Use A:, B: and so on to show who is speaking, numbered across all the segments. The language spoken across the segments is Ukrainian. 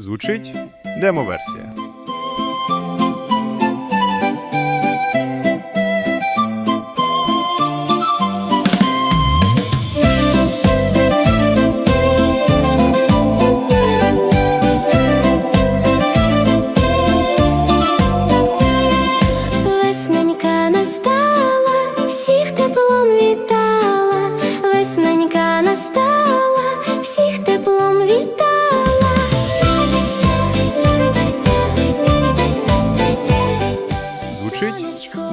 A: Звучить демо-версія.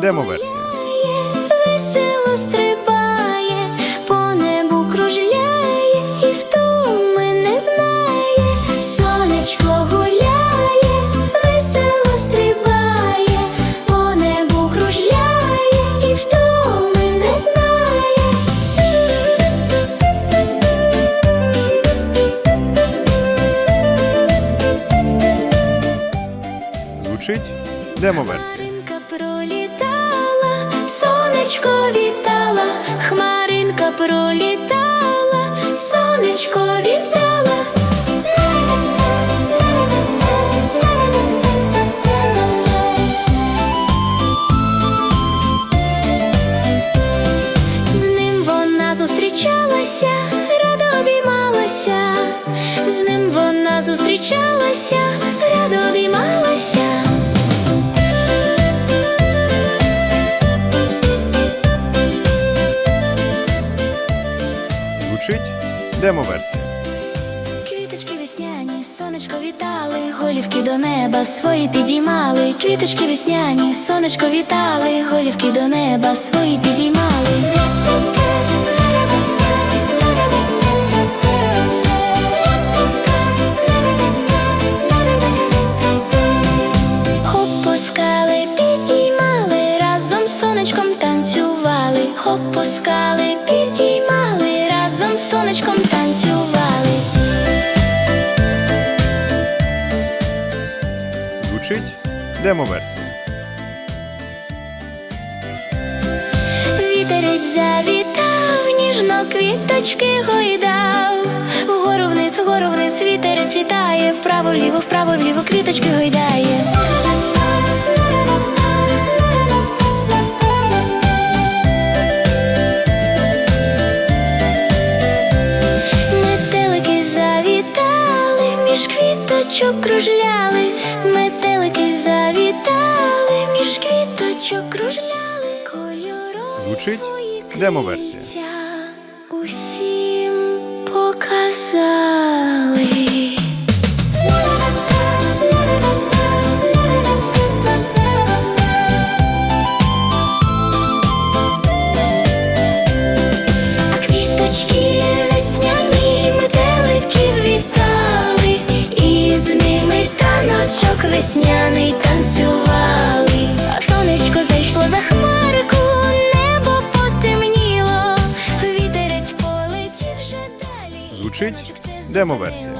A: Демо-версія.
B: Весело стрибає, по небу кружляє і втоми не знає. Сонечко гуляє, весело стрибає, по небу кружляє і втоми не знає.
A: Звучить демо-версія.
B: Пролітала, сонечко вітала, хмаринка пролітала, сонечко вітала. З ним вона зустрічалася, радо обіймалася, з ним вона зустрічалася, радо обіймалася.
A: Демо-версія.
B: Квіточки весняні, сонечко вітали, голівки до неба свої підіймали. Квіточки весняні, сонечко вітали, голівки до неба свої підіймали. Опускали, підіймали, разом сонечком танцювали. Опускали, підіймали, разом з сонечком танцювали.
A: Звучить демо-версія.
B: Вітерець завітав, ніжно квіточки гойдав. Вгору вниз, вгору вниз, вітерець літає, вправо, вліво, вправо, вліво, квіточки гойдає. Кружляли, метелики завітали, між квіточок кружляли, кольорові
A: Звучить демо-версія.
B: усім показали. весняний танцювали, а сонечко зайшло за хмарку, небо потемніло, вітерець полетів вже далі.
A: Звучить демо-версія.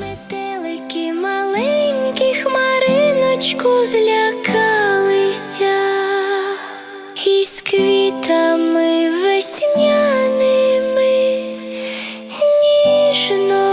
B: Метелики маленькі хмариночку злякалися, і з квітами весняними ніжно.